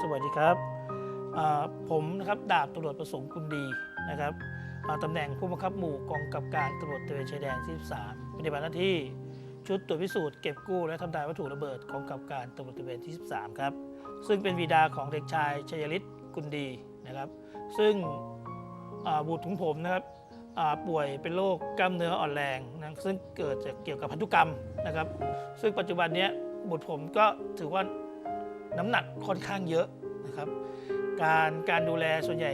สวัสดีครับ ผมนะครับดาบตำรวจประสงค์คุณดีนะครับตำแหน่งผู้บังคับหมู่กองกับการตำรวจตระเวนชายแดนที่13 ปฏิบัติหน้าที่ชุดตรวจพิสูจน์เก็บกู้และทำลายวัตถุระเบิดกองกำกับการตำรวจตระเวนที่ 13 ครับ ซึ่งเป็นบิดาของเด็กชายชัยฤทธิ์กุลดีนะครับ ซึ่งบุตรของผมนะครับป่วยเป็นโรคกล้ามเนื้ออ่อนแรงนะซึ่งเกิดจากเกี่ยวกับพันธุกรรมนะครับ ซึ่งปัจจุบันนี้บุตรผมก็ถือว่า น้ำหนักค่อนข้างเยอะนะครับ การการดูแลส่วนใหญ่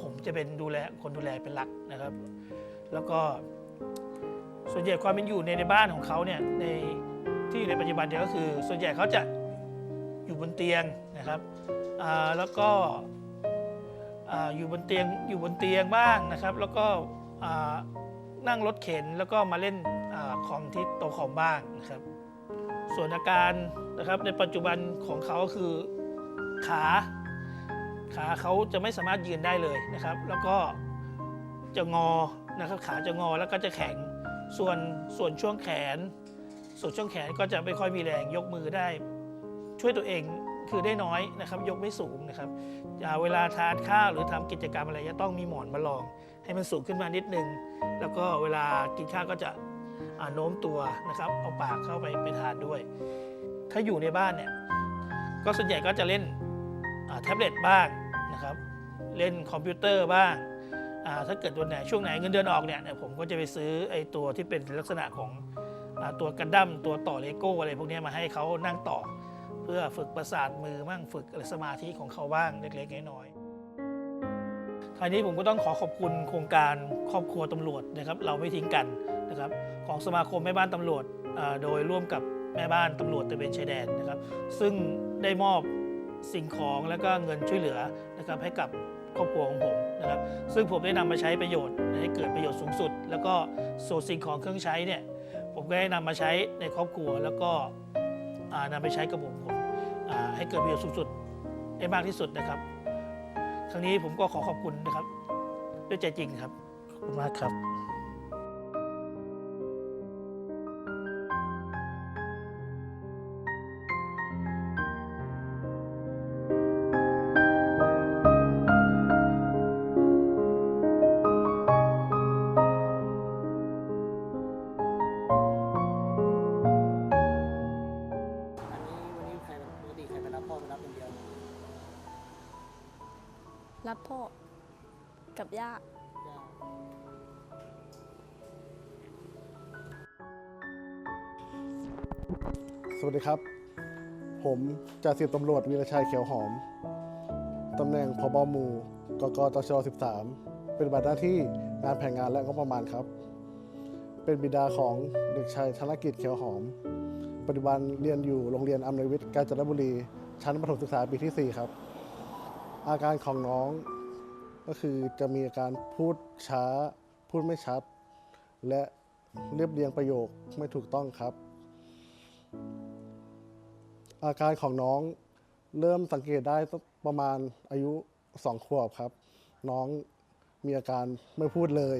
ผมจะเป็นดูแลคนดูแลเป็นหลักนะครับ แล้วก็ส่วนใหญ่ความเป็นอยู่ในในบ้านของเขาเนี่ยในที่อยู่ในปัจจุบันเนี่ยก็คือ ส่วนใหญ่เขาจะอยู่บนเตียงนะครับแล้วก็อ่าอยู่บนเตียงอยู่บนเตียงบ้างนะครับ แล้วก็นั่งรถเข็นแล้วก็มาเล่นอคอมที่โตคอมบ้างนะครับ ส่วนอาการนะครับในปัจจุบันของเขาคือขาขาเขาจะไม่สามารถยืนได้เลยนะครับ แล้วก็จะงอนะครับขาจะงอแล้วก็จะแข็งส่วนส่วนช่วงแขน ส่วนช่วงแขนก็จะไม่ค่อยมีแรงยกมือได้ ช่วยตัวเองคือได้น้อยนะครับ ยกไม่สูงนะครับเวลาทานข้าวหรือทำกิจกรรมอะไรจะต้องมีหมอนมารอง ให้มันสูงขึ้นมานิดนึง แล้วก็เวลากินข้าวก็จะ โน้มตัวนะครับ เอาปากเข้าไปไปทานด้วย ถ้าอยู่ในบ้านเนี่ยก็ส่วนใหญ่ก็จะเล่นแท็บเล็ตบ้างนะครับ เล่นคอมพิวเตอร์บ้างถ้าเกิดวันไหนช่วงไหนเงินเดือนออกเนี่ยผมก็จะไปซื้อไอ้ตัวที่เป็นลักษณะของอตัวกันดั้มตัวต่อเลโก้อะไรพวกนี้มาให้เขานั่งต่อ เพื่อฝึกประสาทมือบ้างฝึกอะไรสมาธิของเขาบ้างเล็กๆน้อยๆคราวนี้ผมก็ต้องขอขอบคุณโครงการครอบครัวตำรวจนะครับ เราไม่ทิ้งกัน นะครับของสมาคมแม่บ้านตำรวจโดยร่วมกับแม่บ้านตำรวจตะเวนชายแดนนะครับ ซึ่งได้มอบสิ่งของและก็เงินช่วยเหลือนะครับให้กับครอบครัวของผมนะครับ ซึ่งผมได้นำมาใช้ประโยชน์ให้เกิดประโยชน์สูงสุด แล้วก็ส่วนสิ่งของเครื่องใช้เนี่ยผมก็ได้นำมาใช้ในครอบครัวแล้วก็อ่านำไปใช้กับผมผมให้เกิดประโยชน์สูงสุดได้มากที่สุดนะครับครั้งนี้ผมก็ขอขอบคุณนะครับ ด้วยใจจริงครับขอบคุณมากครับ ย่าสวัสดีครับ ผมจ่าสิบตำรวจวีรชัยเขียวหอม ตำแหน่งพบหมู่กกตช13 เป็นบัตรหน้าที่งานแผนงานและงบประมาณครับ เป็นบิดาของเด็กชายธนกิจเขียวหอม ปัจจุบันเรียนอยู่โรงเรียนอำนวยวิทย์กาญจนบุรี ชั้นประถมศึกษาปีที่ 4 ครับ อาการของน้อง ก็คือจะมีอาการพูดช้า พูดไม่ชัด และเรียบเรียงประโยคไม่ถูกต้องครับ อาการของน้องเริ่มสังเกตได้ประมาณอายุสองขวบครับ น้องมีอาการไม่พูดเลย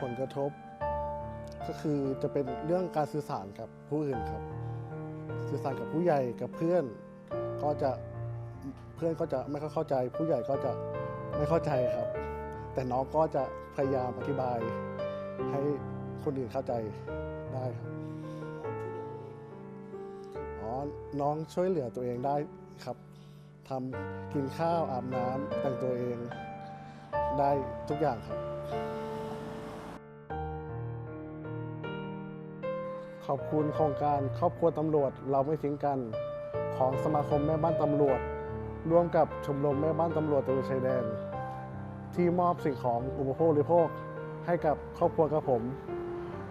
ผลกระทบ ก็คือจะเป็นเรื่องการสื่อสารกับผู้อื่นครับ สื่อสารกับผู้ใหญ่กับเพื่อน ก็จะ พื่อนก็จะไม่ค่อยเข้าใจ ผู้ใหญ่ก็จะไม่เข้าใจครับ แต่น้องก็จะพยายามอธิบาย ให้คนอื่นเข้าใจได้ครับอ๋อน้องช่วยเหลือตัวเองได้ครับทำกินข้าวอาบน้ำแต่งตัวเองได้ทุกอย่างครับ ขอบคุณโครงการครอบครัวตำรวจเราไม่ทิ้งกัน ของสมาคมแม่บ้านตำรวจ ร่วมกับชมรมแม่บ้านตำรวจตระเวนชายแดน ที่มอบสิ่งของอุปโภคบริโภค ให้กับครอบครัวกับผม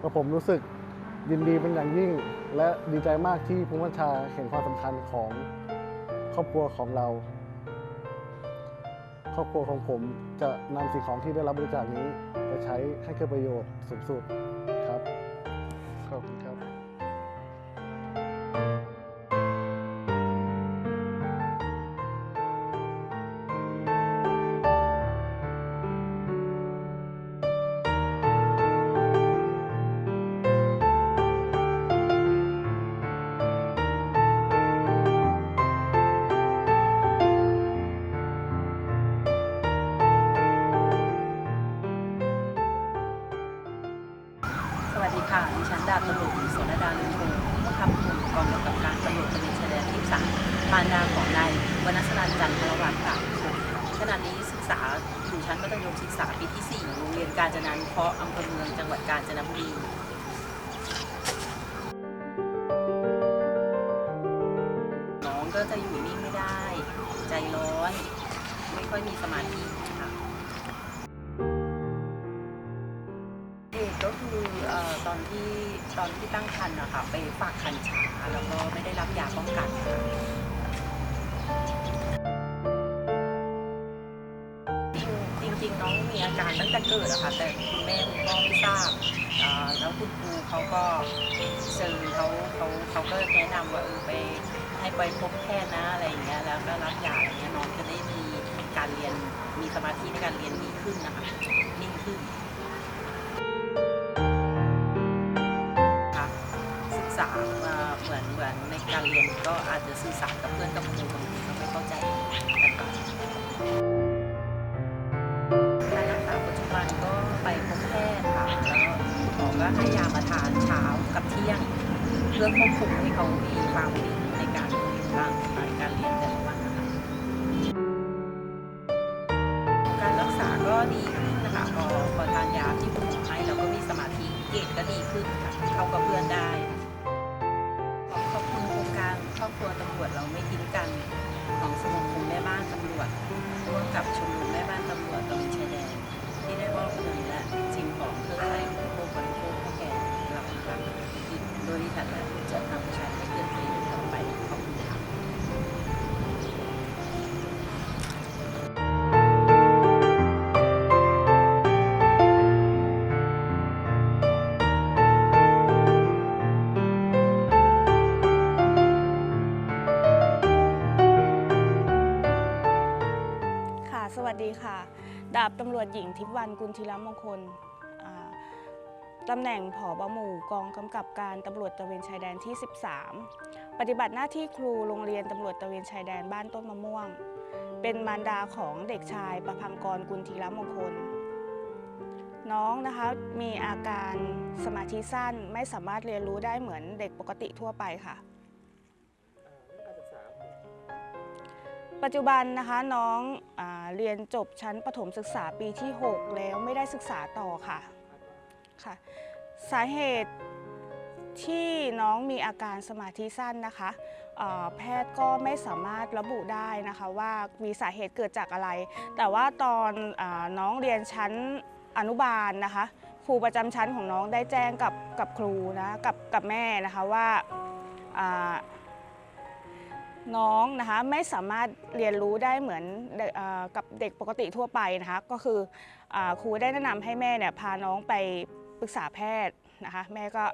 กับผมรู้สึกยินดีเป็นอย่างยิ่ง และดีใจมากที่ผู้บัญชาเห็นความสำคัญของครอบครัวของเรา ครอบครัวของผมจะนำสิ่งของที่ได้รับบริจาคนี้ไปใช้ให้เกิดประโยชน์สูงสุด องกำกับการตำรวจตระเวนชายแดนที่สามมารดาของนายวรรณสนันจันทรวัฒน์ค่ะขณะนี้ศึกษาอยู่ชั้นมัธยมศึกษาปีที่ 4 โรงเรียนกาญจนานุเคราะห์อำเภอเมืองจังหวัดกาญจนบุรีน้องก็จะอยู่นิ่งไม่ได้ ใจร้อน ไม่ค่อยมีสมาธิ ก็คือเอ่อตอนที่ตอนที่ตั้งครรภ์อะค่ะไปฝากคันช้าแล้วก็ไม่ได้รับยาป้องกันค่ะจริงๆน้องมีอาการตั้งแต่เกิดอะค่ะแต่คุณแม่คุณพ่อไม่ทราบเอ่อแล้วคุณครูเขาก็เชิญเขาเขาเขาก็แนะนำว่าเออไปให้ไปพบแพทย์นะอะไรอย่างเงี้ยแล้วก็รับยาอะไรเงี้ยน้องจะได้มีการเรียนมีสมาธิในการเรียนดีขึ้นนะคะนิ่งขึ้น ษามเหมือนเหมือนในการเรียนก็อาจจะสื่อสารกับเพื่อนกับครูบางทีก็ไม่เข้าใจกันบ้างการรักษาปัจจุบันก็ไปพบแพทย์ค่ะแล้วหมอก็ให้ยามาทานเช้ากับเที่ยงเพื่อควบคุมให้เขามีความนิ่งในการร่างกายการเรียนแต่ละวันนะคะการรักษาก็ดีขึ้นนะคะพอพอทานยาที่คุณหมอให้แล้วก็มีสมาธิเกรดก็ดีขึ้นค่ะเข้ากับเพื่อนได้ บตำรวจหญิงทิพวรรณกุลธีรมงคลตำแหน่งผอบหมู่กองกำกับการตำรวจตะเวนชายแดนที่ 13 ปฏิบัติหน้าที่ครูโรงเรียนตำรวจตะเวนชายแดนบ้านต้นมะม่วง เป็นมารดาของเด็กชายประพังกรกุลธีรมงคล น้องนะคะมีอาการสมาธิสั้นไม่สามารถเรียนรู้ได้เหมือนเด็กปกติทั่วไปค่ะ ปัจจุบันนะคะน้องอเรียนจบชั้นประถมศึกษาปีที่ 6 แล้วไม่ได้ศึกษาต่อค่ะค่ะ สาเหตุที่น้องมีอาการสมาธิสั้นนะคะแพทย์ก็ไม่สามารถระบุได้นะคะว่ามีสาเหตุเกิดจากอะไร แต่ว่าตอนอน้องเรียนชั้นอนุบาลนะคะครูประจำชั้นของน้องได้แจ้งกับกับครูนะกับกับแม่นะคะว่า น้องนะคะไม่สามารถเรียนรู้ได้เหมือนอกับเด็กปกติทั่วไปนะคะ ก็คืออครูได้แนะนำให้แม่เนี่ยพาน้องไปปรึกษาแพทย์นะคะแม่ก็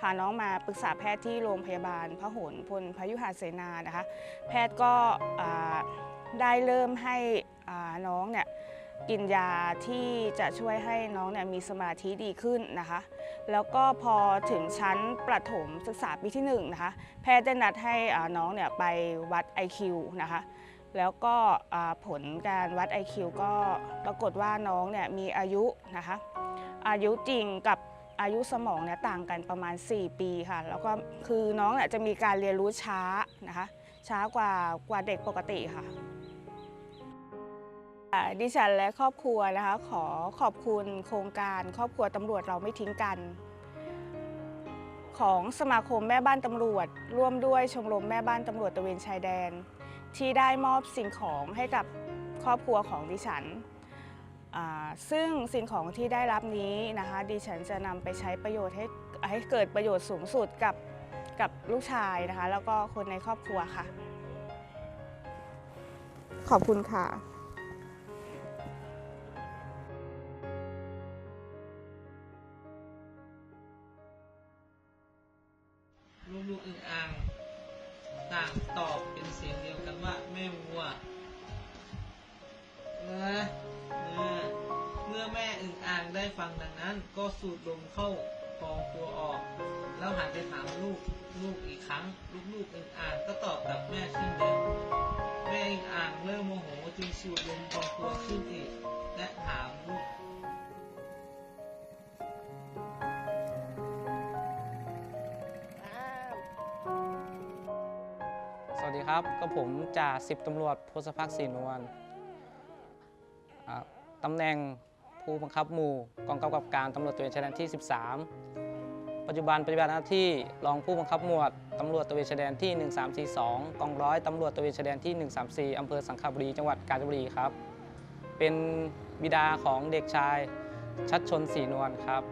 พาน้องมาปรึกษาแพทย์ที่โรงพยาบาลพระหลพลพยุหเสนานะคะ แพทย์ก็ได้เริ่มให้น้องเนี่ยกินยาที่จะช่วยให้น้องเนี่ยมีสมาธิดีขึ้นนะคะ แล้วก็พอถึงชั้นประถมศึกษาปีที่หนึ่งนะคะแพทย์ได้นัดให้น้องเนี่ยไปวัด IQ นะคะแล้วก็ผลการวัด IQ ก็ปรากฏว่าน้องเนี่ยมีอายุนะคะอายุจริงกับอายุสมองเนี่ยต่างกันประมาณ 4 ปีค่ะ แล้วก็คือน้องเนี่ยจะมีการเรียนรู้ช้านะคะช้ากว่ากว่าเด็กปกติค่ะ ดิฉันและครอบครัวนะคะ ขอขอบคุณโครงการครอบครัวตำรวจเราไม่ทิ้งกัน ของสมาคมแม่บ้านตำรวจ ร่วมด้วยชมรมแม่บ้านตำรวจตะเวนชายแดน ที่ได้มอบสิ่งของให้กับครอบครัวของดิฉัน ซึ่งสิ่งของที่ได้รับนี้นะคะดิฉันจะนำไปใช้ประโยชน์ให้ให้เกิดประโยชน์สูงสุดกับกับลูกชายนะคะ แล้วก็คนในครอบครัวค่ะ ขอบคุณค่ะ ก็สูดลมเข้าพองตัวออก แล้วหันไปถามลูกลูกอีกครั้ง ลูกลูกอึงอ่างก็ตอบกับแม่เช่นเดิมแม่อึงอ่างเริ่มโมโหจึงสูดลมพองตัวขึ้นอีกและถามลูกสวัสดีครับ ก็ผมจ่าสิบตำรวจโพสพักศรีนวลตำแหน่ง ผู้บังคับหมู่กองกำกับการตำรวจตระเวนชายแดนที่ 13 ปัจจุบันปฏิบัติหน้าที่รองผู้บังคับหมวดตำรวจตระเวนชายแดนที่ 1342 กองร้อยตำรวจตระเวนชายแดนที่ 134 อำเภอสังขบุรี จังหวัดกาญจนบุรีครับ เป็นบิดาของเด็กชายชัดชนศรีนวลครับ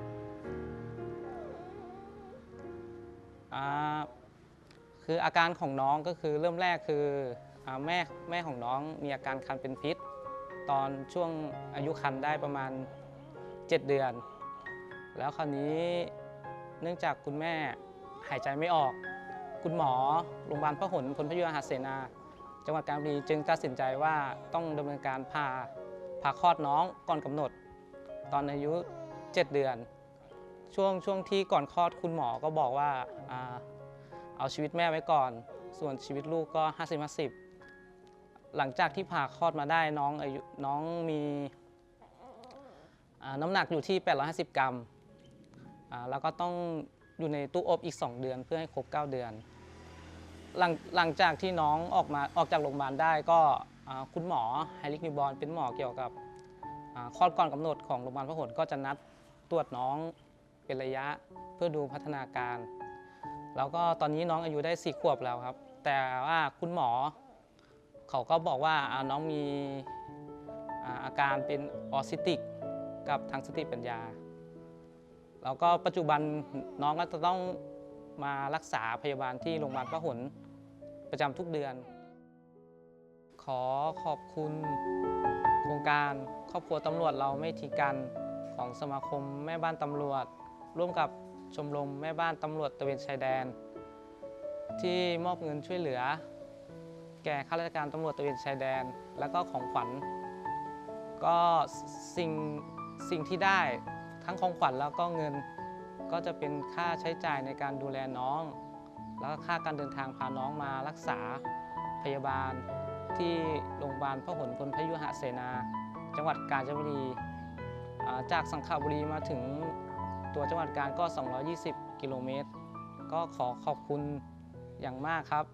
คืออาการของน้องก็คือเริ่มแรกคืออแม่แม่ของน้องมีอาการคันเป็นพิษ ตอนช่วงอายุคันได้ประมาณ 7 เดือน แล้วคราวนี้เนื่องจากคุณแม่หายใจไม่ออก คุณหมอโรงพยาบาลพระหลพลพยุหเสนา จังหวัดกาญจนบุรีจึงตัดสินใจว่าต้องดำเนินการผ่าผ่าคลอดน้องก่อนกำหนด ตอนอายุ 7 เดือน ช่วงช่วงที่ก่อนคลอดคุณหมอก็บอกว่าอ่าเอาชีวิตแม่ไว้ก่อน ส่วนชีวิตลูกก็ 50 50 หลังจากที่ผ่าคลอดมาได้น้องอายุน้องมีน้ำหนักอยู่ที่ 850 กรัมแล้วก็ต้องอยู่ในตู้อบอีก 2 เดือนเพื่อให้ครบ 9 เดือน หลังหลังจากที่น้องออกมาออกจากโรงพยาบาลได้ก็คุณหมอไฮริกนิวบอลเป็นหมอเกี่ยวกับคลอดก่อนกำหนดของโรงพยาบาลพหลก็จะนัดตรวจน้องเป็นระยะเพื่อดูพัฒนาการ แล้วก็ตอนนี้น้องอายุได้สี่ขวบแล้วครับ แต่ว่าคุณหมอ เขาก็บอกว่าอน้องมีอาการเป็นออทิติก กับทางสติปัญญา แล้วก็ปัจจุบันน้องก็จะต้องมารักษาพยาบาลที่โรงพยาบาลพระหลประจำทุกเดือน ขอขอบคุณโครงการครอบครัวตำรวจเราไม่ทิ้งกันของสมาคมแม่บ้านตำรวจ ร่วมกับชมรมแม่บ้านตำรวจตะเวนชายแดน ที่มอบเงินช่วยเหลือ แก่ข้าราชการตำรวจตระเวนชายแดน และก็ของขวัญ ก็สิ่งสิ่งที่ได้ทั้งของขวัญแล้วก็เงินก็จะเป็นค่าใช้จ่ายในการดูแลน้อง แล้วก็ค่าการเดินทางพาน้องมารักษาพยาบาล ที่โรงพยาบาลพระหลพลพยุหเสนา จังหวัดกาญจนบุรีจากสังขบุรีมาถึงตัวจังหวัดกาญก็ 220 กิโลเมตร ก็ขอขอบคุณอย่างมากครับ